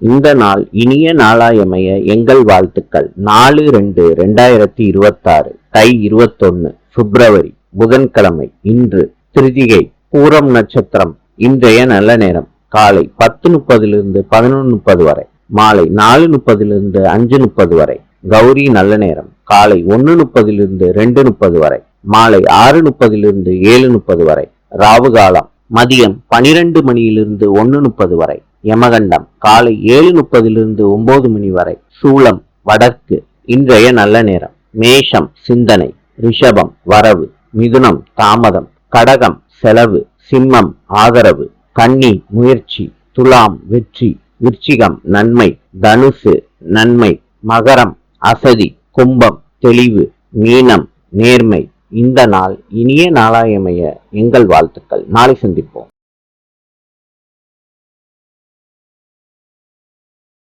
இந்த நாள் இனிய நாளாயமைய எங்கள் வாழ்த்துக்கள். நாலு ரெண்டு ரெண்டாயிரத்தி இருபத்தாறு தை இருபத்தொன்னு பிப்ரவரி புதன்கிழமை இன்று திருதிகை பூரம் நட்சத்திரம் இன்றைய நல்ல நேரம் காலை பத்து முப்பதிலிருந்து பதினொன்று முப்பது வரை மாலை நாலு முப்பதிலிருந்து அஞ்சு முப்பது வரை கௌரி நல்ல நேரம் காலை ஒன்று முப்பதிலிருந்து ரெண்டு முப்பது வரை மாலை ஆறு முப்பதிலிருந்து ஏழு முப்பது வரை ராவு காலம் மதியம் பனிரெண்டு மணியிலிருந்து ஒன்று முப்பது வரை யமகண்டம். காலை ஏழு முப்பதிலிருந்து ஒன்பது மணி வரை. சூளம் வடக்கு. இன்றைய நல்ல நேரம். மேஷம் சிந்தனை. ரிஷபம் வரவு. மிதுனம் தாமதம். கடகம் செலவு. சிம்மம் ஆதரவு. கன்னி முயற்சி. துலாம் வெற்றி. விருச்சிகம் நன்மை. தனுசு நன்மை. மகரம் அசதி. கும்பம் தெளிவு. மீனம் நேர்மை. இந்த நாள் இனிய நாளாயமைய எங்கள் வாழ்த்துக்கள். நாளை சந்திப்போம்.